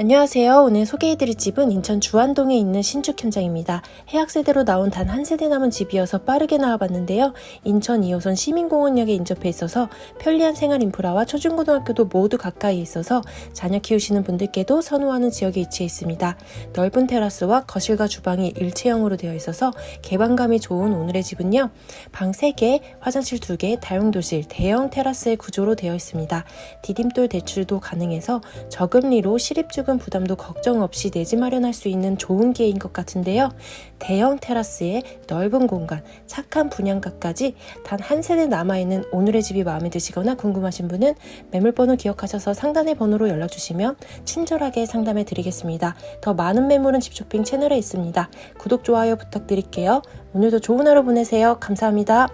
안녕하세요. 오늘 소개해드릴 집은 인천 주안동에 있는 신축 현장입니다. 해약 세대로 나온 단 한 세대 남은 집이어서 빠르게 나와봤는데요. 인천 2호선 시민공원역에 인접해 있어서 편리한 생활 인프라와 초중고등학교도 모두 가까이 있어서 자녀 키우시는 분들께도 선호하는 지역에 위치해 있습니다. 넓은 테라스와 거실과 주방이 일체형으로 되어 있어서 개방감이 좋은 오늘의 집은요. 방 3개, 화장실 2개, 다용도실, 대형 테라스의 구조로 되어 있습니다. 디딤돌 대출도 가능해서 저금리로 실입주 금 부담도 걱정 없이 내 집 마련할 수 있는 좋은 기회인 것 같은데요. 대형 테라스에 넓은 공간, 착한 분양가까지 단 한 세대 남아있는 오늘의 집이 마음에 드시거나 궁금하신 분은 매물번호 기억하셔서 상단의 번호로 연락 주시면 친절하게 상담해 드리겠습니다. 더 많은 매물은 집쇼핑 채널에 있습니다. 구독, 좋아요 부탁드릴게요. 오늘도 좋은 하루 보내세요. 감사합니다.